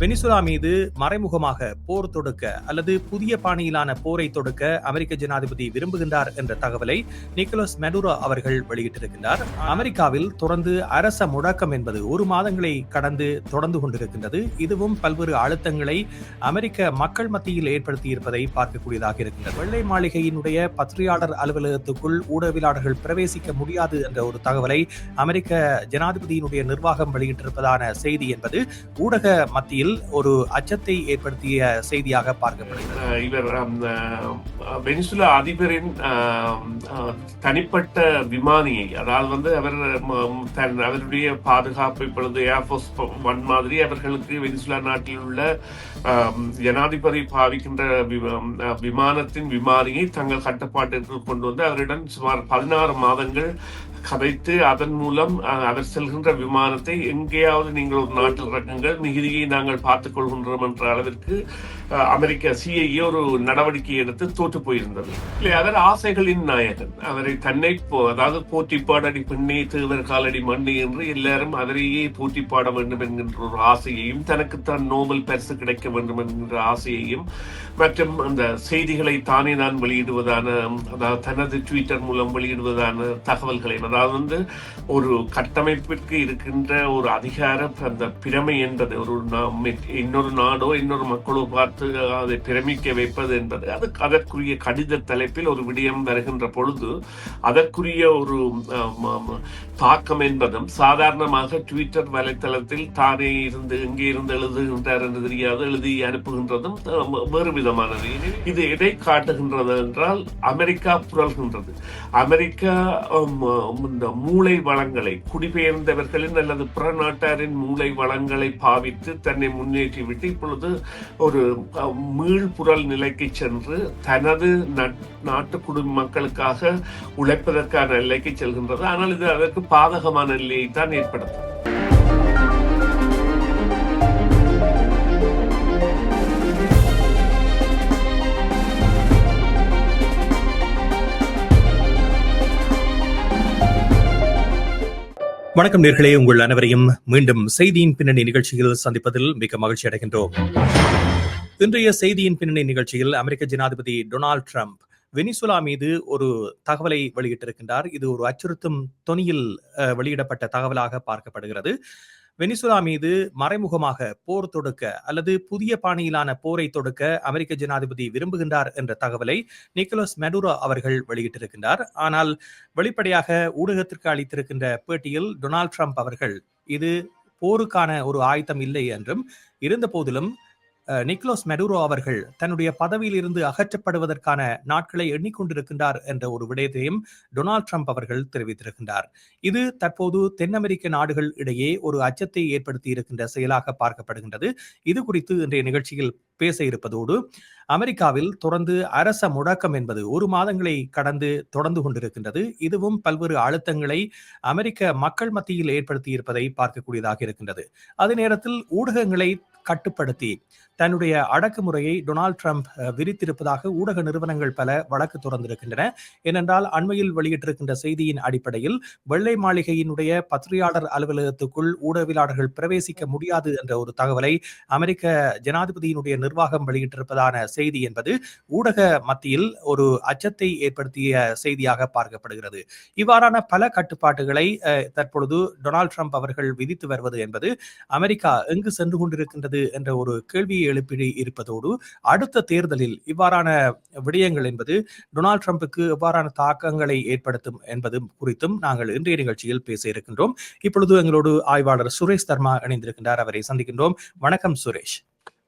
Venezuela மீது மறைமுகமாக போர் தொடுக்க அல்லது புதிய பாணியிலான போரை தொடுக்க அமெரிக்க ஜனாதிபதி விரும்புகின்றார் என்ற தகவலை நிக்கோலஸ் மெடுரோ அவர்கள் வெளியிட்டிருக்கின்றார். அமெரிக்காவில் தொடர்ந்து அரச முழக்கம் என்பது ஒரு மாதங்களை கடந்து தொடர்ந்து கொண்டிருக்கின்றது. இதுவும் பல்வேறு அழுத்தங்களை அமெரிக்க மக்கள் மத்தியில் ஏற்படுத்தியிருப்பதை பார்க்கக்கூடியதாக இருக்கின்றது. வெள்ளை மாளிகையினுடைய பத்திரிகையாளர் அலுவலகத்துக்குள் ஊடகவியலாளர்கள் பிரவேசிக்க முடியாது என்ற ஒரு தகவலை அமெரிக்க ஜனாதிபதியினுடைய நிர்வாகம் வெளியிட்டிருப்பதான செய்தி என்பது ஊடக மத்தியில் ஒரு அச்சத்தை ஏற்படுத்திய செய்தியாக பார்க்கப்படுகிறது. இவர் வெனிசுலா அதிபரின் தனிப்பட்ட விமானியை அதாவது வந்து அவர் அவருடைய பாதுகாப்பு இப்பொழுது ஏர்ஃபோர்ஸ் ஒன் மாதிரி அவர்களுக்கு வெனிசுலா நாட்டில் உள்ள ஜனாதிபதி பாவிக்கின்ற விமானத்தின் விமானியை தங்கள் கட்டுப்பாட்டிற்கு கொண்டு வந்து அவரிடம் சுமார் பதினாறு மாதங்கள் கதைத்து அதன் மூலம் அவர் செல்கின்ற விமானத்தை எங்கேயாவது நீங்கள் ஒரு நாட்டில் இறக்குங்கள். மிகுதியை நாங்கள் பார்த்துக் கொள்கின்றோம் என்ற அளவிற்கு அமெரிக்க சிஐஏ ஒரு நடவடிக்கை எடுத்து தோற்று போயிருந்தது. இல்லை அவர் ஆசைகளின் நாயகன். அவரை தன்னை போ- அதாவது போட்டி பாடடி பெண்ணே தேவர் காலடி மண்ணு என்று எல்லாரும் அவரையே போட்டி பாட வேண்டும் என்கின்ற ஒரு ஆசையையும் தனக்குத்தான் நோபல் பரிசு கிடைக்க வேண்டும் என்கின்ற ஆசையையும் மற்றும் அந்த செய்திகளை தானே நான் வெளியிடுவதான அதாவது தனது ட்விட்டர் மூலம் வெளியிடுவதான தகவல்களை அதாவது வந்து ஒரு கட்டமைப்பிற்கு இருக்கின்ற ஒரு அதிகார அந்த பிரமை என்பது ஒரு இன்னொரு நாடோ இன்னொரு மக்களோ பார்த்து அதை பிரமிக்க வைப்பது என்பது அது அதற்குரிய கடித தலைப்பில் ஒரு விடயம் வருகின்ற பொழுது அதற்குரிய ஒரு தாக்கம் என்பதும் சாதாரணமாக ட்விட்டர் வலைத்தளத்தில் தானே இருந்து எங்கே இருந்து எழுதுகின்றார் என்று தெரியாது எழுதி அனுப்புகின்றதும் வேறு விதமானது. இது எதை காட்டுகின்றது என்றால் அமெரிக்கா புரள்கின்றது. அமெரிக்கா இந்த மூளை வளங்களை குடிபெயர்ந்தவர்களின் அல்லது புறநாட்டாரின் மூளை வளங்களை பாவித்து தன்னை முன்னேற்றிவிட்டு இப்பொழுது ஒரு மீள்புரல் நிலைக்கு சென்று தனது நாட்டு குடும்ப மக்களுக்காக உழைப்பதற்கான நிலைக்கு செல்கின்றது. ஆனால் இது அதற்கு பாதகமான நிலையை தான் ஏற்படுத்தும். வணக்கம் நேர்களே. உங்கள் அனைவரையும் மீண்டும் செய்தியின் பின்னணி நிகழ்ச்சியில் சந்திப்பதில் மிக மகிழ்ச்சி அடைகின்றோம். இன்றைய செய்தியின் பின்னணி நிகழ்ச்சியில் அமெரிக்க ஜனாதிபதி டொனால்ட் ட்ரம்ப் வெனிசுலா மீது ஒரு தகவலை வெளியிட்டிருக்கின்றார். இது ஒரு அச்சுறுத்தும் தொனியில் வெளியிடப்பட்ட தகவலாக பார்க்கப்படுகிறது. வெனிசுலா மீது மறைமுகமாக போர் தொடுக்க அல்லது புதிய பாணியிலான போரை தொடுக்க அமெரிக்க ஜனாதிபதி விரும்புகின்றார் என்ற தகவலை நிக்கோலஸ் மெடுரோ அவர்கள் வெளியிட்டிருக்கின்றார். ஆனால் வெளிப்படையாக ஊடகத்திற்கு அளித்திருக்கின்ற பேட்டியில் டொனால்ட் ட்ரம்ப் அவர்கள் இது போருக்கான ஒரு ஆயத்தம் இல்லை என்றும் இருந்த போதிலும் நிக்லோஸ் மெடுரோ அவர்கள் தன்னுடைய பதவியில் இருந்து அகற்றப்படுவதற்கான நாட்களை எண்ணிக்கொண்டிருக்கின்றார் என்ற ஒரு விடயத்தையும் டொனால்ட் ட்ரம்ப் அவர்கள் தெரிவித்திருக்கின்றார். இது தற்போது தென் அமெரிக்க நாடுகள் இடையே ஒரு அச்சத்தை ஏற்படுத்தி இருக்கின்ற செயலாக பார்க்கப்படுகின்றது. இது குறித்து இன்றைய நிகழ்ச்சியில் பேச இருப்பதோடு அமெரிக்காவில் தொடர்ந்து அரச முடக்கம் என்பது ஒரு மாதங்களை கடந்து தொடர்ந்து கொண்டிருக்கின்றது. இதுவும் பல்வேறு அழுத்தங்களை அமெரிக்க மக்கள் மத்தியில் ஏற்படுத்தி இருப்பதை பார்க்கக்கூடியதாக இருக்கின்றது. அதே நேரத்தில் ஊடகங்களை கட்டுப்படுத்தி. தன்னுடைய அடக்குமுறையை டொனால்ட் ட்ரம்ப் விரித்திருப்பதாக ஊடக நிறுவனங்கள் பல வழக்கு தொடர்ந்திருக்கின்றன. ஏனென்றால் அண்மையில் வெளியிட்டிருக்கின்ற செய்தியின் அடிப்படையில் வெள்ளை மாளிகையினுடைய பத்திரிகையாளர் அலுவலகத்துக்குள் ஊடகவியலாளர்கள் பிரவேசிக்க முடியாது என்ற ஒரு தகவலை அமெரிக்க ஜனாதிபதியினுடைய நிர்வாகம் வெளியிட்டிருப்பதான செய்தி என்பது ஊடக மத்தியில் ஒரு அச்சத்தை ஏற்படுத்திய செய்தியாக பார்க்கப்படுகிறது. இவ்வாறான பல கட்டுப்பாட்டுகளை தற்பொழுது டொனால்ட் ட்ரம்ப் அவர்கள் விதித்து வருவது என்பது அமெரிக்கா எங்கு சென்று கொண்டிருக்கின்றது என்ற ஒரு கேள்வியை எழுப்பி இருப்பதோடு அடுத்த தேர்தலில் இவ்வாறான விடயங்கள் என்பது டொனால்ட் ட்ரம்புக்கு எவ்வாறான தாக்கங்களை ஏற்படுத்தும் என்பது குறித்தும் நாங்கள் இன்றைய நிகழ்ச்சியில் பேச இருக்கின்றோம். இப்பொழுது எங்களோடு ஆய்வாளர் சுரேஷ் தர்மா இணைந்திருக்கின்றார். அவரை சந்திக்கின்றோம். வணக்கம் சுரேஷ்.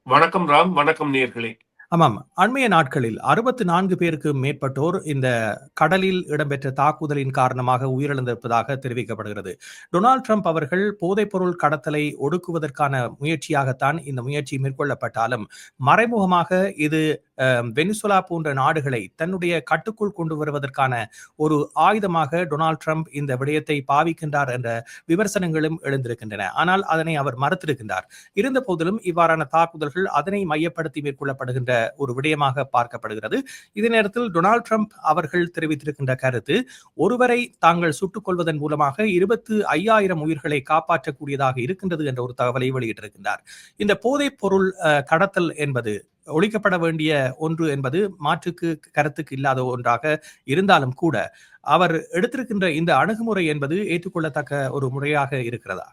வணக்கம் ராம். வணக்கம் நேர்களே. ஆமாம். அண்மைய நாட்களில் அறுபத்தி நான்கு பேருக்கு மேற்பட்டோர் இந்த கடலில் இடம்பெற்ற தாக்குதலின் காரணமாக உயிரிழந்திருப்பதாக தெரிவிக்கப்படுகிறது. டொனால்ட் ட்ரம்ப் அவர்கள் போதைப்பொருள் கடத்தலை ஒடுக்குவதற்கான முயற்சியாகத்தான் இந்த முயற்சி மேற்கொள்ளப்பட்டாலும் மறைமுகமாக இது வெனிசுலா போன்ற நாடுகளை தன்னுடைய கட்டுக்குள் கொண்டு வருவதற்கான ஒரு ஆயுதமாக டொனால்ட் ட்ரம்ப் இந்த விடயத்தை பாவிக்கின்றார் என்ற விமர்சனங்களும் எழுந்திருக்கின்றன. ஆனால் அதனை அவர் மறுத்திருக்கின்றார். இருந்த போதிலும் இவ்வாறான தாக்குதல்கள் அதனை மையப்படுத்தி மேற்கொள்ளப்படுகின்ற ஒரு விடயமாக பார்க்கப்படுகிறது. இதே நேரத்தில் டொனால்ட் ட்ரம்ப் அவர்கள் தெரிவித்திருக்கின்ற கருத்து ஒருவரை தாங்கள் சுட்டுக் கொள்வதன் மூலமாக இருபத்து ஐயாயிரம் உயிர்களை காப்பாற்றக்கூடியதாக இருக்கின்றது என்ற ஒரு தகவலை வெளியிட்டிருக்கின்றார். இந்த போதைப் பொருள் கடத்தல் என்பது ஒழிக்கப்பட வேண்டிய ஒன்று என்பது மாற்றுக்கு கருத்துக்கு இல்லாத ஒன்றாக இருந்தாலும் கூட அவர் எடுத்திருக்கின்ற இந்த அணுகுமுறை என்பது ஏற்றுக்கொள்ளத்தக்க ஒரு முறையாக இருக்கிறதா?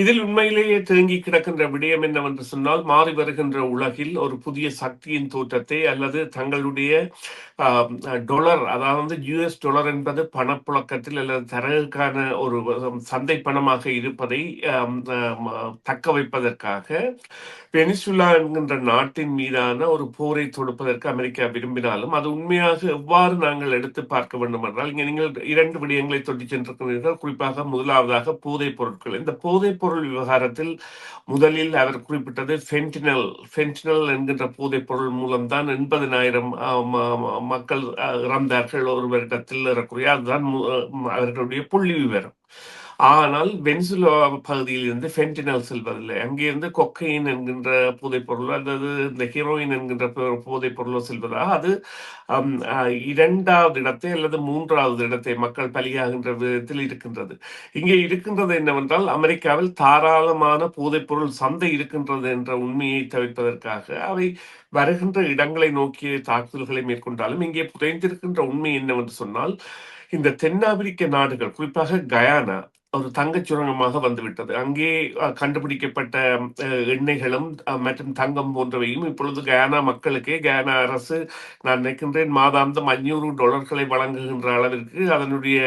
இதில் உண்மையிலேயே தேங்கி கிடக்கின்ற விடயம் என்னவென்று சொன்னால் மாறி வருகின்ற உலகில் ஒரு புதிய சக்தியின் தோற்றத்தை அல்லது தங்களுடைய டொலர் அதாவது யுஎஸ் டொலர் என்பது பணப்புழக்கத்தில் அல்லது தரகுக்கான ஒரு சந்தை பணமாக இருப்பதை தக்க வைப்பதற்காக வெனிசுலா என்கின்ற நாட்டின் மீதான ஒரு போரை தொடுப்பதற்கு அமெரிக்கா விரும்பினாலும் அது உண்மையாக எவ்வாறு நாங்கள் எடுத்து பார்க்க வேண்டும் என்றால் இங்கே நீங்கள் இரண்டு விடயங்களை தொட்டி சென்றிருக்கிறீர்கள். குறிப்பாக முதலாவதாக போதைப் பொருட்கள். இந்த போதைப் போதைப்பொருள் விவகாரத்தில் முதலில் அவர் குறிப்பிட்டது ஃபென்டினல் ஃபென்டினல் என்கின்ற போதைப்பொருள் மூலம்தான் எண்பதினாயிரம் மக்கள் இறந்தார்கள். ஒரு வருடத்தில் ஏறக்குறைய அதுதான் அவர்களுடைய புள்ளி விவரம். ஆனால் வெனிசுலா பகுதியில் இருந்து ஃபென்டினல் செல்வதில்லை அங்கிருந்து கொக்கைன் என்கின்ற போதைப்பொருளோ அல்லது இந்த ஹீரோயின் என்கின்ற போ- போதைப் பொருளோ செல்வதாக அது அம், இரண்டாவது இடத்தை அல்லது மூன்றாவது இடத்தை மக்கள் பலியாகின்ற விதத்தில் இருக்கின்றது. இங்கே இருக்கின்றது என்னவென்றால் அமெரிக்காவில் தாராளமான போதைப்பொருள் சந்தை இருக்கின்றது என்ற உண்மையை தவிர்ப்பதற்காக அவை வருகின்ற இடங்களை நோக்கிய தாக்குதல்களை மேற்கொண்டாலும் இங்கே புதைந்திருக்கின்ற உண்மை என்னவென்று சொன்னால் இந்த தென்னாப்பிரிக்க நாடுகள் குறிப்பாக கயானா ஒரு தங்கச் சுரங்கமாக வந்துவிட்டது. அங்கே கண்டுபிடிக்கப்பட்ட எண்ணெய்களும் மற்றும் தங்கம் போன்றவையும் இப்பொழுது கயானா மக்களுக்கே கயானா அரசு நான் நினைக்கின்றேன் மாதாந்தம் அஞ்சூறு டாலர்களை வழங்குகின்ற அளவிற்கு அதனுடைய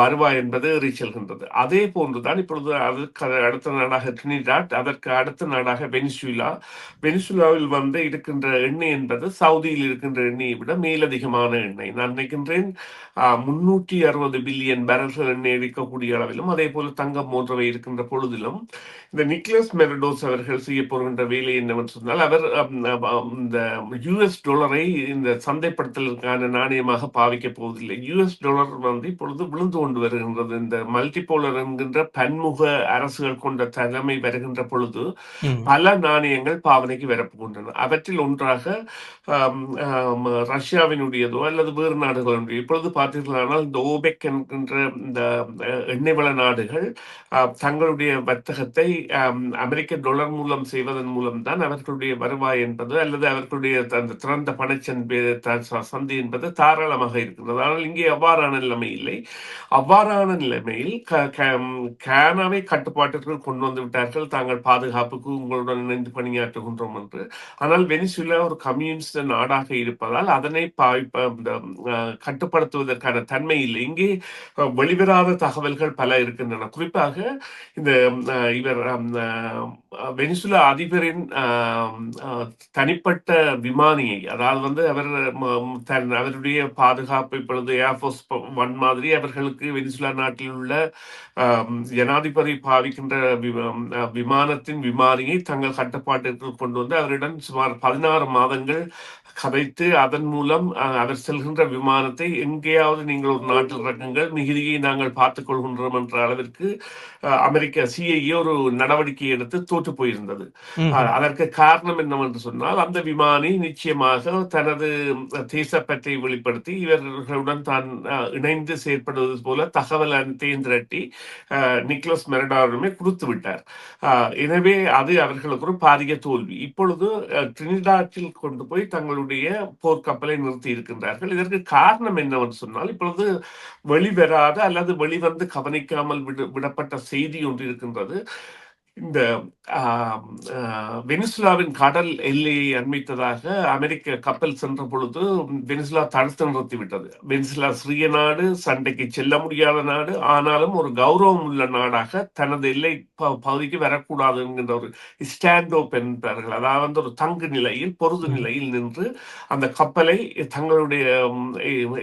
வருவாய் என்பது ஏறி செல்கின்றது. அதே போன்றுதான் இப்பொழுது அதற்கு அடுத்த நாடாக ட்ரினிடாட் அதற்கு அடுத்த நாடாக வெனிசுலா. வெனிசுலாவில் வந்து இருக்கின்ற எண்ணெய் என்பது சவுதியில் இருக்கின்ற எண்ணெயை விட மேலதிகமான எண்ணெய். நான் நினைக்கின்றேன் முன்னூற்றி அறுபது பில்லியன் பேரல்கள் எண்ணெய் இருக்கக்கூடிய அளவிலும் அதே போல தங்கம் போன்றவை இருக்கின்ற பொழுதிலும் இந்த நிக்லஸ் மெரடோஸ் அவர்கள் செய்ய போகின்ற வேலை என்னவென்று சொன்னால் அவர் இந்த யுஎஸ் டாலரை இந்த சந்தைப்படுத்தலுக்கான நாணயமாக பாவிக்க போவதில்லை. யுஎஸ் டாலர் வந்து இப்பொழுது விழுந்து கொண்டு வருகின்றது. இந்த மல்டிபோலர் என்கின்ற பன்முக அரசுகள் கொண்ட தலைமை வருகின்ற பொழுது. பல நாணயங்கள் பாவனைக்கு வரப்போகின்றன. அவற்றில் ஒன்றாக ரஷ்யாவினுடையதோ அல்லது வேறு நாடுகளுடைய இப்பொழுது பார்த்தீர்களானால் இந்த ஓபெக் என்கின்ற இந்த எண்ணெய் வள நாடுகள் தங்களுடைய வர்த்தகத்தை அமெரிக்க டொலர் மூலம் செய்வதன் மூலம்தான் அவர்களுடைய வருவாய் என்பது அல்லது அவர்களுடைய அந்த திறந்த பணச்சந்தை சந்தை என்பது தாராளமாக இருக்கிறது ஆனால் இங்கே அவ்வாறான நிலைமை இல்லை. அவ்வாறான நிலைமையில் கேனாவை கட்டுப்பாட்டிற்குள் கொண்டு வந்து விட்டார்கள். தாங்கள் பாதுகாப்புக்கு உங்களுடன் இணைந்து பணியாற்றுகின்றோம் என்று. ஆனால் வெனிசுலா ஒரு கம்யூனிஸ்ட் நாடாக இருப்பதால் அதனை கட்டுப்படுத்துவதற்கான தன்மை இல்லை. இங்கே வெளிவராத தகவல்கள் பல இருக்கின்றன. குறிப்பாக இந்த இவர் வெனிசுலா அதிபரின் தனிப்பட்ட விமானியை அதாவது வந்து அவர் தன் அவருடைய பாதுகாப்பு இப்பொழுது ஏர்ஃபோர்ஸ் ஒன் மாதிரி அவர்களுக்கு வெனிசுலா நாட்டில் உள்ள ஜனாதிபதி பாவிக்கின்ற விமானத்தின் விமானியை தங்கள் கட்டுப்பாட்டிற்கு கொண்டு வந்து அவரிடம் சுமார் பதினாறு மாதங்கள் கதைத்து அதன் மூலம் அவர் செல்கின்ற விமானத்தை எங்கேயாவது நீங்கள் ஒரு நாட்டில் இறக்குங்கள் மிகுதியை நாங்கள் பார்த்துக் கொள்கின்றோம் என்ற அளவிற்கு அமெரிக்க சிஐஏ ஒரு நடவடிக்கை எடுத்து தோற்று போயிருந்தது. அதற்கு காரணம் என்னவென்று சொன்னால் அந்த விமானி நிச்சயமாக தனது தேசப்பற்றை வெளிப்படுத்தி இவர்களுடன் தான் இணைந்து செயற்படுவது போல தகவல் அனைத்தையும் திரட்டி நிக்லஸ் மெரடாருமே கொடுத்து விட்டார். எனவே அது அவர்களுக்கு ஒரு பாரிய தோல்வி. இப்பொழுது ட்ரினிடாட்டில் கொண்டு போய் தங்களுடைய போர்க்கப்பலை நிறுத்தி இருக்கின்றார்கள். இதற்கு காரணம் என்னவென்று சொன்னால் இப்பொழுது வெளிவராத அல்லது வெளிவந்து கவனிக்காமல் விடு விடப்பட்ட செய்தி ஒன்று இருக்கின்றது. இந்த வெனிசுலாவின் கடல் எல்லையை அண்மித்ததாக அமெரிக்க கப்பல் சென்ற பொழுது வெனிசுலா தடுத்து நிறுத்திவிட்டது. வெனிசுலா சிறிய நாடு சண்டைக்கு செல்ல முடியாத நாடு ஆனாலும் ஒரு கௌரவம் உள்ள நாடாக தனது எல்லை பகுதிக்கு வரக்கூடாது என்கின்ற ஒரு ஸ்டாண்டோப் என்பார்கள். அதாவது ஒரு தங்கு நிலையில் பொருது. நிலையில் நின்று அந்த கப்பலை தங்களுடைய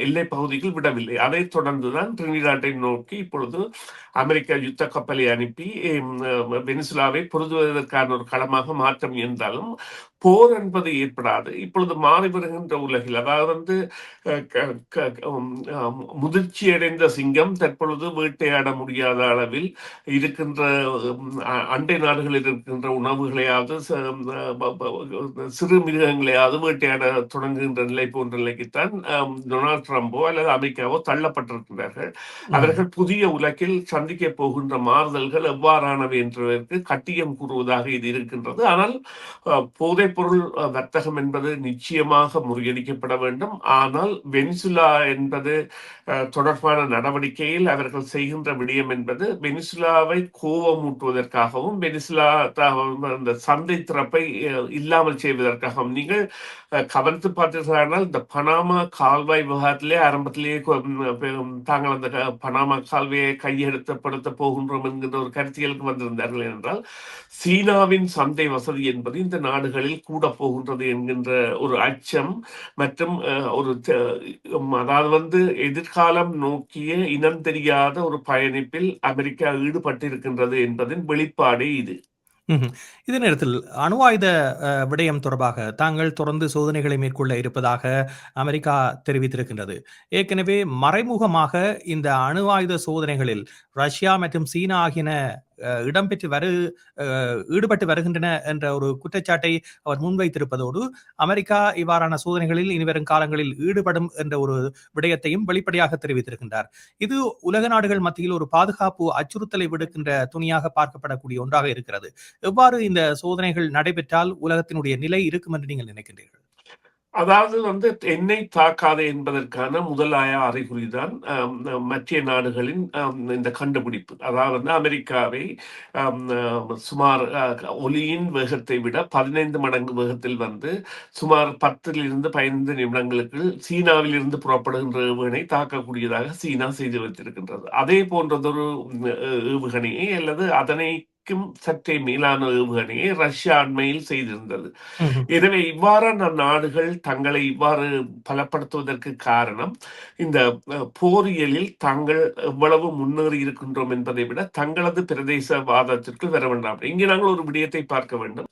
எல்லை பகுதியில் விடவில்லை. அதைத் தொடர்ந்துதான் ட்ரினிடாட்டை நோக்கி இப்பொழுது அமெரிக்கா யுத்த கப்பலை அனுப்பி வெனிசுலாவை பொருதுவதற்கான ஒரு களமாக மாற்ற முயன்றாலும் போர் என்பது ஏற்படாது. இப்பொழுது மாறி வருகின்ற உலகில் அதாவது வந்து முதிர்ச்சி அடைந்த சிங்கம் தற்பொழுது வேட்டையாட முடியாத அளவில் இருக்கின்ற அண்டை நாடுகளில் இருக்கின்ற உணவுகளையாவது சிறு மிருகங்களையாவது வேட்டையாட தொடங்குகின்ற நிலை போன்ற நிலைக்குத்தான் டொனால்ட் ட்ரம்போ அல்லது அமெரிக்காவோ தள்ளப்பட்டிருக்கிறார்கள். அவர்கள் புதிய உலகில் சந்திக்கப் போகின்ற மாறுதல்கள் எவ்வாறானவை என்பதற்கு கட்டியம் கூறுவதாக இது இருக்கின்றது. ஆனால் போதைப்பொருள் வர்த்தகம் என்பது நிச்சயமாக முறியடிக்கப்பட வேண்டும். ஆனால் வெனிசுலா என்பது தொடர்பான நடவடிக்கையில் அவர்கள் செய்கின்ற விடயம் என்பது வெனிசுலாவை கோபமூட்டுவதற்காகவும் வெனிசுலா த- அந்த சந்தை திறப்பை இல்லாமல் செய்வதற்காகவும். நீங்கள் கவனித்து பார்த்தீர்களானால் இந்த பனாமா கால்வாய் விவகாரத்திலே ஆரம்பத்திலேயே தாங்கள் அந்த பனாமா கால்வாயை கையெழுத்தப்படுத்த போகின்றோம் என்கின்ற ஒரு கருத்தியலுக்கு வந்திருந்தார்கள் என்றால் சீனாவின் சந்தை வசதி என்பது இந்த நாடுகளில் கூட போகின்றது என்கின்ற ஒரு அச்சம் மற்றும் ஒரு அதாவது வந்து எதிர்காலம் நோக்கிய இனம் தெரியாத ஒரு பயணிப்பில் அமெரிக்கா ஈடுபட்டிருக்கின்றது என்பதின் வெளிப்பாடு இது. ம்ஹும். இதே நேரத்தில் அணு ஆயுத அஹ், விடயம் தொடர்பாக தாங்கள் தொடர்ந்து சோதனைகளை மேற்கொள்ள இருப்பதாக அமெரிக்கா தெரிவித்திருக்கின்றது ஏற்கனவே மறைமுகமாக இந்த அணு ஆயுத சோதனைகளில் ரஷ்யா மற்றும் சீனா ஆகியன இடம்பெற்று வரு ஈடுபட்டு வருகின்றன என்ற ஒரு குற்றச்சாட்டை அவர் முன்வைத்திருப்பதோடு அமெரிக்கா இவ்வாறான சோதனைகளில் இனிவரும் காலங்களில் ஈடுபடும் என்ற ஒரு விடயத்தையும் வெளிப்படையாக தெரிவித்திருக்கின்றார். இது உலக நாடுகள் மத்தியில் ஒரு பாதுகாப்பு அச்சுறுத்தலை விடுக்கின்ற துணியாக பார்க்கப்படக்கூடிய ஒன்றாக இருக்கிறது. எவ்வாறு இந்த சோதனைகள் நடைபெற்றால் உலகத்தினுடைய நிலை இருக்கும் என்று நீங்கள் நினைக்கின்றீர்கள்? அதாவது வந்து என்னை தாக்காது என்பதற்கான முதலாய அறிகுறிதான் தான் மற்ற நாடுகளின் இந்த கண்டுபிடிப்பு. அதாவது வந்து அமெரிக்காவை சுமார் ஒலியின் வேகத்தை விட பதினைந்து மடங்கு வேகத்தில் வந்து சுமார் பத்திலிருந்து பதினைந்து நிமிடங்களுக்கு சீனாவில் இருந்து புறப்படுகின்ற ஏவுகணை தாக்கக்கூடியதாக சீனா செய்து வைத்திருக்கின்றது. அதே போன்றதொரு ஏவுகணையை அல்லது அதனைக்கும் சற்றே மேலான ஏவுகணையை ரஷ்யா அண்மையில் செய்திருந்தது. எனவே இவ்வாறான நாடுகள் தங்களை இவ்வாறு பலப்படுத்துவதற்கு காரணம் இந்த போரியலில் தாங்கள் எவ்வளவு முன்னேறி இருக்கின்றோம் என்பதை விட தங்களது பிரதேசவாதத்திற்கு வர வேண்டாம். இங்கே நாங்கள் ஒரு விடயத்தை பார்க்க வேண்டும்.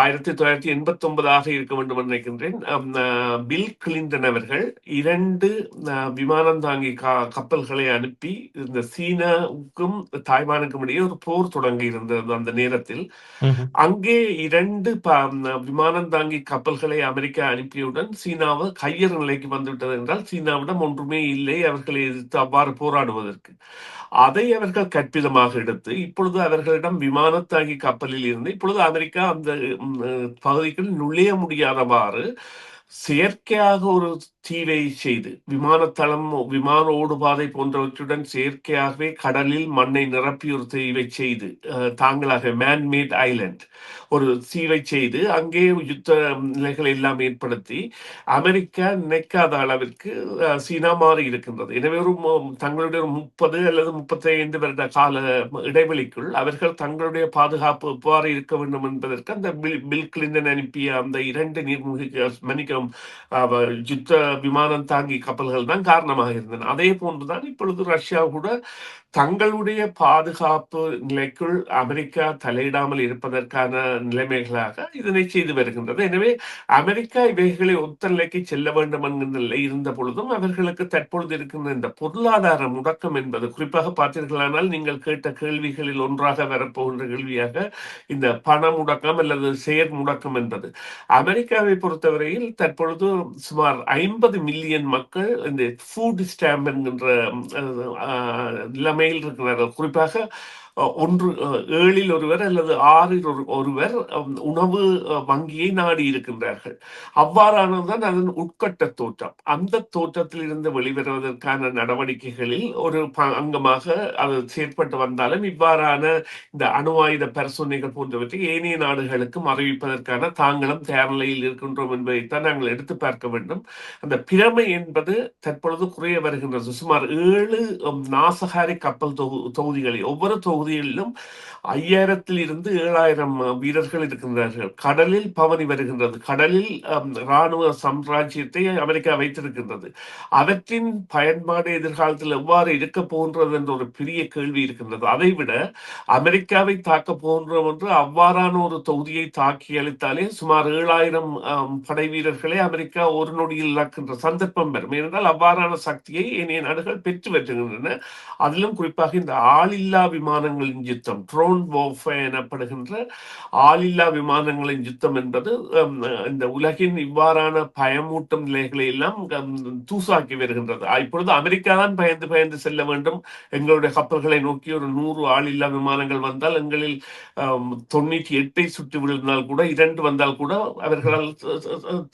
ஆயிரத்தி தொள்ளாயிரத்தி எண்பத்தி ஒன்பதாக இருக்க வேண்டும் என்று நினைக்கின்றேன். பில் கிளின்டன் அவர்கள் இரண்டு விமானம் தாங்கி கப்பல்களை அனுப்பி இந்த சீனாவுக்கும் தாய்வானுக்கும் இடையே ஒரு போர் தொடங்கி இருந்தது அந்த நேரத்தில் அங்கே இரண்டு விமானம் தாங்கி கப்பல்களை அமெரிக்கா அனுப்பியவுடன் சீனாவை கையறு நிலைக்கு வந்துவிட்டது என்றால் சீனாவிடம் ஒன்றுமே இல்லை அவர்களை எதிர்த்து அவ்வாறு போராடுவதற்கு. அதை அவர்கள் கற்பிதமாக எடுத்து இப்பொழுது அவர்களிடம் விமானம் தாங்கி கப்பலில் இருந்து இப்பொழுது அமெரிக்கா அந்த பகுதிக்குள் நுழைய முடியாதவாறு செயற்கையாக ஒரு தீவை செய்து விமானத்தளம் விமான ஓடுபாதை போன்றவற்றுடன் செயற்கையாகவே கடலில் மண்ணை நிரப்பி ஒரு தீவை செய்து தாங்களாக மேன்மேட் ஐலண்ட் ஒரு தீவை செய்து அங்கே யுத்த நிலைகளை எல்லாம் ஏற்படுத்தி அமெரிக்கா நினைக்காத அளவிற்கு சீனா மாறி இருக்கின்றது. எனவே ஒரு தங்களுடைய ஒரு முப்பது அல்லது முப்பத்தி ஐந்து வருட கால இடைவெளிக்குள் அவர்கள் தங்களுடைய பாதுகாப்பு எவ்வாறு இருக்க வேண்டும் என்பதற்கு அந்த பில் பில் கிளின்டன் அனுப்பிய அந்த இரண்டு நீர்மூழ்கி மன்னிக்கும் யுத்த விமானம் தாங்கி கப்பல்கள் தான் காரணமாக இருந்தன. அதே போன்றுதான் இப்பொழுது ரஷ்யா கூட தங்களுடைய பாதுகாப்பு நிலைக்குள் அமெரிக்கா தலையிடாமல் இருப்பதற்கான நிலைமைகளாக இதனை செய்து வருகின்றது. எனவே அமெரிக்கா இவைகளை ஒத்த நிலைக்கு செல்ல வேண்டும் என்கிற நிலை இருந்த பொழுதும் அவர்களுக்கு தற்பொழுது இருக்கின்ற இந்த பொருளாதார முடக்கம் என்பது குறிப்பாக பார்த்தீர்களானால் நீங்கள் கேட்ட கேள்விகளில் ஒன்றாக வரப்போகின்ற கேள்வியாக இந்த பண முடக்கம் அல்லது செயற் முடக்கம் என்பது. அமெரிக்காவை பொறுத்தவரையில் தற்பொழுது சுமார் ஐம்பது மில்லியன் மக்கள் இந்த ஃபுட் ஸ்டாம்ப் என்கின்ற நிலைமை நிலைமையில் இருக்கிறார்கள். குறிப்பாக ஒன்று ஏழில் ஒருவர் அல்லது ஆறில் ஒரு ஒருவர் உணவு வங்கியை நாடி இருக்கின்றார்கள். அவ்வாறானதுதான் அதன் உட்கட்ட தோற்றம். அந்த தோற்றத்தில் இருந்து வெளிவருவதற்கான நடவடிக்கைகளில் ஒரு ப- அங்கமாக அது செயற்பட்டு வந்தாலும் இவ்வாறான இந்த அணு ஆயுத பரிசோதனைகள் போன்றவற்றை ஏனைய நாடுகளுக்கும் அறிவிப்பதற்கான தாங்களும் தயார் இருக்கின்றோம் என்பதைத்தான் நாங்கள் எடுத்து பார்க்க வேண்டும். அந்த பிரமை என்பது தற்பொழுது குறைய வருகின்றது. சுமார் ஏழு நாசகாரி கப்பல் தொகு தொகுதிகளை ஒவ்வொரு தொகுதி பகுதிகளிலும் ஐயாயிரத்தில் இருந்து ஏழாயிரம் வீரர்கள் இருக்கின்றார்கள். கடலில் பவனி வருகின்றது. கடலில் அம், ராணுவ சாம்ராஜ்யத்தை அமெரிக்கா வைத்திருக்கின்றது. அவற்றின் பயன்பாடு எதிர்காலத்தில் எவ்வாறு இருக்க போகின்றது என்ற ஒரு பெரிய கேள்வி இருக்கின்றது. அதைவிட அமெரிக்காவை தாக்க போகின்றோம் என்று அவ்வாறான ஒரு தொகுதியை தாக்கி அளித்தாலே சுமார் ஏழாயிரம் படை வீரர்களை அமெரிக்கா ஒரு நொடியில் இழக்கின்ற சந்தர்ப்பம் வரும். ஏனென்றால் அவ்வாறான சக்தியை ஏனைய நாடுகள் பெற்று வருகின்றன. அதிலும் குறிப்பாக இந்த ஆளில்லா விமானங்கள் விமானங்களின் யுத்தம். ட்ரோன் வோஃபே எனப்படுகின்ற ஆளில்லா விமானங்களின் யுத்தம் என்பது இந்த உலகின் இவ்வாறான பயமூட்டும் நிலைகளை எல்லாம் தூசாக்கி வருகின்றது. இப்பொழுது அமெரிக்கா தான் பயந்து பயந்து செல்ல வேண்டும். எங்களுடைய கப்பல்களை நோக்கி ஒரு நூறு ஆளில்லா விமானங்கள் வந்தால் எங்களில் தொண்ணூற்றி எட்டை சுற்றி விழுந்தால் கூட இரண்டு வந்தால் கூட அவர்களால்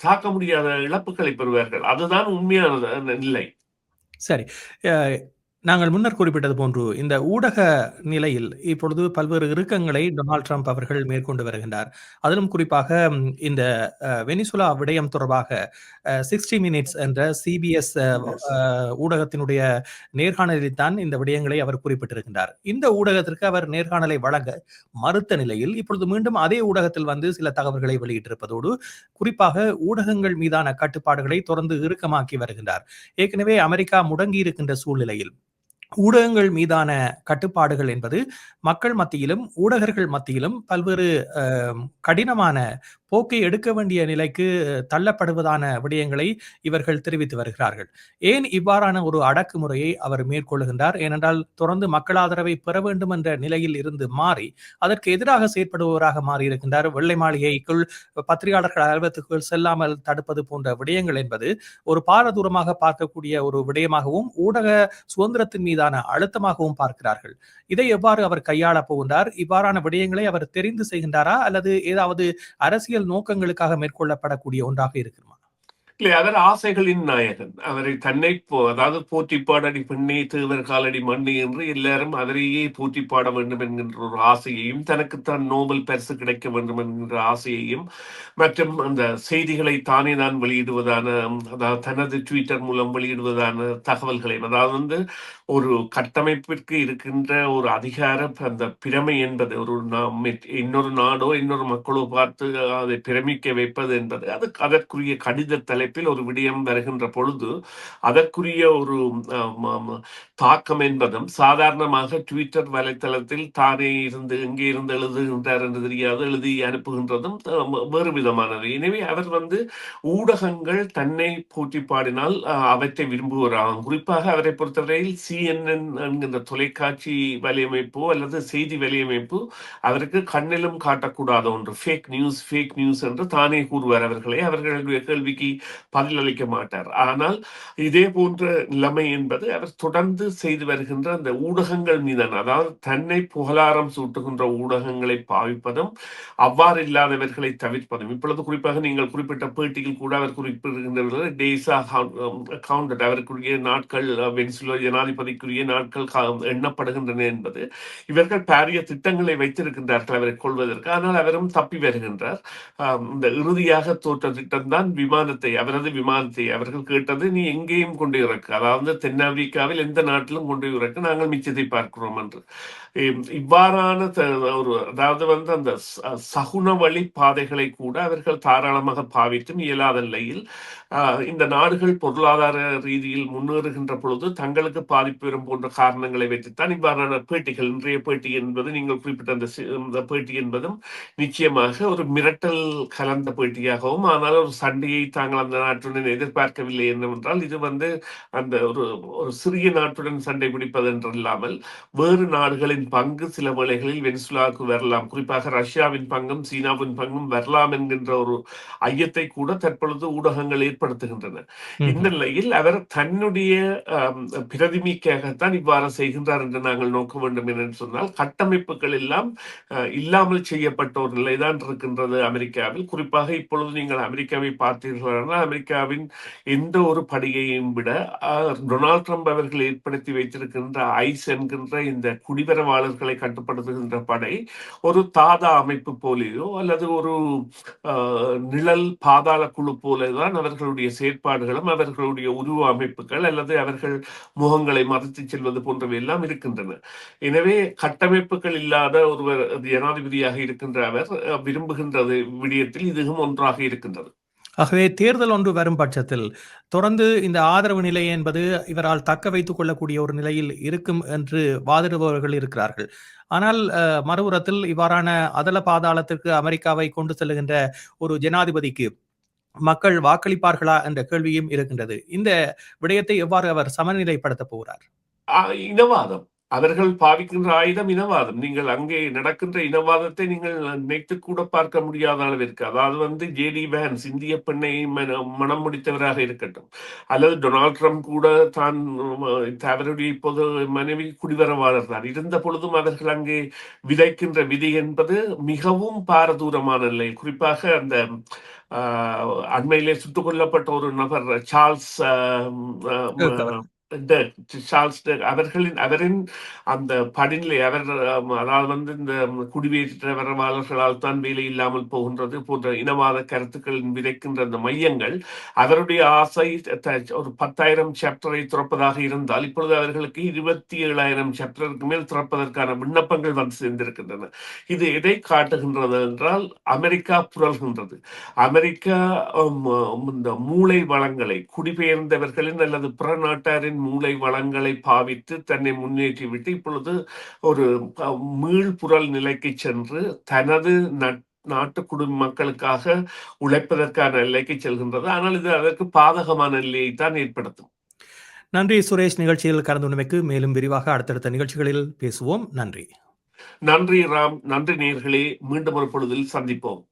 தாக்க முடியாத இழப்புகளை பெறுவார்கள். அதுதான் உண்மையான நிலை. சரி. நாங்கள் முன்னர் குறிப்பிட்டது போன்று இந்த ஊடக நிலையில் இப்பொழுது பல்வேறு இறுக்கங்களை டொனால்ட் ட்ரம்ப் அவர்கள் மேற்கொண்டு வருகின்றார். அதிலும் குறிப்பாக ம், இந்த அஹ், வெனிசுலா விடயம் தொடர்பாக சிக்ஸ்டி மினிட்ஸ் என்ற சிபிஎஸ் ஊடகத்தினுடைய நேர்காணலில் தான் இந்த விடயங்களை அவர் குறிப்பிட்டிருக்கின்றார். இந்த ஊடகத்திற்கு அவர் நேர்காணலை வழங்க மறுத்த நிலையில் இப்பொழுது மீண்டும் அதே ஊடகத்தில் வந்து சில தகவல்களை வெளியிட்டிருப்பதோடு குறிப்பாக ஊடகங்கள் மீதான கட்டுப்பாடுகளை தொடர்ந்து இறுக்கமாக்கி வருகின்றார். ஏற்கனவே அமெரிக்கா முடங்கி இருக்கின்ற சூழ்நிலையில் ஊடகங்கள் மீதான கட்டுப்பாடுகள் என்பது மக்கள் மத்தியிலும் ஊடகர்கள் மத்தியிலும் பல்வேறு கடினமான போக்கை எடுக்க வேண்டிய நிலைக்கு தள்ளப்படுவதான விடயங்களை இவர்கள் தெரிவித்து வருகிறார்கள். ஏன் இவ்வாறான ஒரு அடக்குமுறையை அவர் மேற்கொள்கின்றார்? ஏனென்றால் தொடர்ந்து மக்கள் ஆதரவை பெற வேண்டும் என்ற நிலையில் இருந்து மாறி அதற்கு எதிராக செயற்படுபவராக மாறி இருக்கின்றார். வெள்ளை மாளிகைக்குள் பத்திரிகையாளர்கள் அலுவலகத்துக்குள் செல்லாமல் தடுப்பது போன்ற விடயங்கள் என்பது ஒரு பாரதூரமாக பார்க்கக்கூடிய ஒரு விடயமாகவும் ஊடக சுதந்திரத்தின் மீதான அழுத்தமாகவும் பார்க்கிறார்கள். இதை எவ்வாறு அவர் கையாளப் போகின்றார்? இவ்வாறான விடயங்களை அவர் தெரிந்து செய்கின்றாரா? அல்லது ஏதாவது அரசியல் நோக்கங்களுக்காக மேற்கொள்ளப்படக்கூடிய ஒன்றாக இருக்குமா? இல்லை அவர் ஆசைகளின் நாயகன். அவரை தன்னை போ- அதாவது போற்றி பாடடி பெண்ணே தேவர் காலடி மண்ணு என்று எல்லாரும் அவரையே போற்றி பாட வேண்டும் என்கின்ற ஒரு ஆசையையும் தனக்குத்தான் நோபல் பரிசு கிடைக்க வேண்டும் என்கின்ற ஆசையையும் மற்றும் அந்த செய்திகளை தானே தான் வெளியிடுவதான அதாவது தனது ட்விட்டர் மூலம் வெளியிடுவதான தகவல்களையும் அதாவது வந்து ஒரு கட்டமைப்பிற்கு இருக்கின்ற ஒரு அதிகார அந்த பிரமை என்பது ஒரு இன்னொரு நாடோ இன்னொரு மக்களோ பார்த்து அதை பிரமிக்க வைப்பது என்பது அது அதற்குரிய கடித தலைப்பில் ஒரு விடயம் வருகின்ற பொழுது அதற்குரிய ஒரு தாக்கம் என்பதும் சாதாரணமாக ட்விட்டர் வலைத்தளத்தில் தானே இருந்து எங்கே இருந்து எழுதுகின்றார் என்று தெரியாது எழுதி அனுப்புகின்றதும் வேறு விதமானது எனவே அவர் வந்து ஊடகங்கள் தன்னை போட்டி பாடினால் அவற்றை விரும்புவராகும் குறிப்பாக அவரை பொறுத்தவரையில் சிஎன்என் என்கின்ற தொலைக்காட்சி வலையமைப்போ அல்லது செய்தி வலையமைப்பு அவருக்கு கண்ணிலும் காட்டக்கூடாத ஒன்று. ஃபேக் நியூஸ் ஃபேக் நியூஸ் என்று தானே கூறுவார் அவர்களை. அவர்களுடைய கேள்விக்கு பதிலளிக்க மாட்டார். ஆனால் இதே போன்ற நிலைமை என்பது அவர் தொடர்ந்து செய்து வருகின்ற அந்த ஊடகங்கள் மீதான அதாவது தன்னை புகழாரம் சூட்டுகின்ற ஊடகங்களை பாவிப்பதும் அவ்வாறு இல்லாதவர்களை தவிர்ப்பதும். இப்பொழுது குறிப்பாக நீங்கள் குறிப்பிட்ட பேட்டியில் கூட அவர் குறிப்பிடுகின்ற டேஸா கவுண்டட் அவருக்குரிய நாட்கள் வெனிசுலா ஜனாதிபதிக்குரிய நாட்கள் எண்ணப்படுகின்றன என்பது இவர்கள் பாரிய திட்டங்களை வைத்திருக்கின்றார்கள் அவரை கொள்வதற்கு. ஆனால் அவரும் தப்பி வருகின்றார். இந்த இறுதியாக தோற்ற திட்டம்தான் விமானத்தை அவரது விமானத்தை அவர்கள் கேட்டது நீ எங்கேயும் கொண்டு இறக்கு. அதாவது தென்னாப்பிரிக்காவில் எந்த நாட்டிலும் கொண்டு இறக்கு. நாங்கள் மிச்சத்தை பார்க்கிறோம் என்று. இவ்வாறான ஒரு அதாவது வந்து அந்த சகுன வழி பாதைகளை கூட அவர்கள் தாராளமாக பாவித்தும் இயலாத நிலையில் இந்த நாடுகள் பொருளாதார ரீதியில் முன்னேறுகின்ற பொழுது தங்களுக்கு பாதிப்பு வரும் போன்ற காரணங்களை வைத்துத்தான் இவ்வாறான பேட்டிகள் இன்றைய பேட்டி என்பது நீங்கள் குறிப்பிட்ட அந்த பேட்டி என்பதும் நிச்சயமாக ஒரு மிரட்டல் கலந்த பேட்டியாகவும் ஆனால் ஒரு சண்டையை தாங்கள் அந்த நாட்டுடன் எதிர்பார்க்கவில்லை என்னவென்றால் இது வந்து அந்த ஒரு ஒரு சிறிய நாட்டுடன் சண்டை பிடிப்பது என்று இல்லாமல் வேறு நாடுகளின் பங்கு சில வேளைகளில் வெனிசுலாவுக்கு வரலாம். குறிப்பாக ரஷ்யாவின் பங்கும் சீனாவின் பங்கும் வரலாம் என்கின்ற ஒரு ஐயத்தை கூட தற்பொழுது ஊடகங்கள் ஏற்படுத்துகின்றன. இந்த நிலையில் அவர் தன்னுடைய பிரதிமிக்காகத்தான் இவ்வாறு செய்கின்றார் என்று நாங்கள் நோக்க வேண்டும் என்று சொன்னால் கட்டமைப்புகள் எல்லாம் இல்லாமல் செய்யப்பட்ட ஒரு நிலைதான் இருக்கின்றது அமெரிக்காவில். குறிப்பாக இப்பொழுது நீங்கள் அமெரிக்காவை பார்த்தீர்களானால் அமெரிக்காவின் எந்த ஒரு படியையும் விட டொனால்ட் ட்ரம்ப் அவர்கள் ஏற்படுத்தி வைத்திருக்கின்ற ஐஸ் என்கின்ற இந்த குடிவரவு பயங்கரவாளர்களை கட்டுப்படுத்துகின்ற படை ஒரு தாதா அமைப்பு போலேயோ அல்லது ஒரு நிழல் பாதாள குழு போலதான் அவர்களுடைய செயற்பாடுகளும் அவர்களுடைய உருவ அமைப்புகள் அல்லது அவர்கள் முகங்களை மறைத்து செல்வது போன்றவை எல்லாம் இருக்கின்றன. எனவே கட்டமைப்புகள் இல்லாத ஒருவர் ஜனாதிபதியாக இருக்கின்ற அவர் விரும்புகின்றது விடயத்தில் இதுவும் ஒன்றாக இருக்கின்றது. ஆகவே தேர்தல் ஒன்று வரும் பட்சத்தில் தொடர்ந்து இந்த ஆதரவு நிலை என்பது இவரால் தக்க வைத்துக் கொள்ளக்கூடிய ஒரு நிலையில் இருக்கும் என்று வாதிடுபவர்கள் இருக்கிறார்கள். ஆனால் மறுபுறத்தில் இவ்வாறான அதல பாதாளத்திற்கு அமெரிக்காவை கொண்டு செல்லுகின்ற ஒரு ஜனாதிபதிக்கு மக்கள் வாக்களிப்பார்களா என்ற கேள்வியும் இருக்கின்றது. இந்த விடயத்தை எவ்வாறு அவர் சமநிலைப்படுத்த போகிறார்? இனவாதம். அவர்கள் பாவிக்கின்ற ஆயுதம் இனவாதம். நீங்கள் அங்கே நடக்கின்ற இனவாதத்தை நீங்கள் நினைத்து கூட பார்க்க முடியாத அளவிற்கு. அதாவது வந்து ஜேடி வேன்ஸ் இந்திய பெண்ணை மன- மனம் முடித்தவராக இருக்கட்டும். அல்லது டொனால்ட் ட்ரம்ப் கூட தான் அவருடைய இப்போது மனைவி குடிவரவாளர் தான். இருந்த பொழுதும் அவர்கள் அங்கே விதைக்கின்ற விதி என்பது மிகவும் பாரதூரமான நிலை குறிப்பாக அந்த ஆஹ், அண்மையிலே சுட்டுக் கொல்லப்பட்ட ஒரு நபர் சார்ல்ஸ் இந்த சார்ல்ஸ் அவர்களின் அவரின் அந்த படிநிலை அவர் அதாவது வந்து இந்த குடிவேற்றவர்களால் தான் வேலை இல்லாமல் போகின்றது போன்ற இனவாத கருத்துக்களின் விதைக்கின்ற அந்த மையங்கள் அவருடைய ஆசை ஒரு பத்தாயிரம் சாப்டரை திறப்பதாக இருந்தால் இப்பொழுது அவர்களுக்கு இருபத்தி ஏழாயிரம் சாப்டருக்கு மேல் திறப்பதற்கான விண்ணப்பங்கள் வந்து சேர்ந்திருக்கின்றன. இது எதை காட்டுகின்றது என்றால் அமெரிக்கா புரள்கின்றது. அமெரிக்கா இந்த மூளை வளங்களை குடிபெயர்ந்தவர்களின் அல்லது பிற நாட்டாரின் மூளை வளங்களை பாவித்து தன்னை முன்னேற்றிவிட்டு இப்பொழுது ஒரு அஹ், மீள்புறல் நிலைக்கு சென்று தனது நட்- நாட்டு குடிமக்களுக்காக உழைப்பதற்கான நிலைக்கு செல்கின்றது. ஆனால் இது அதற்கு பாதகமான நிலையை தான் ஏற்படுத்தும். நன்றி சுரேஷ் நிகழ்ச்சியில் கலந்து கொண்டமைக்கு. மேலும் விரிவாக அடுத்தடுத்த நிகழ்ச்சிகளில் பேசுவோம். நன்றி. நன்றி ராம். நன்றி நேர்களே. மீண்டும் ஒரு பொழுதில் சந்திப்போம்.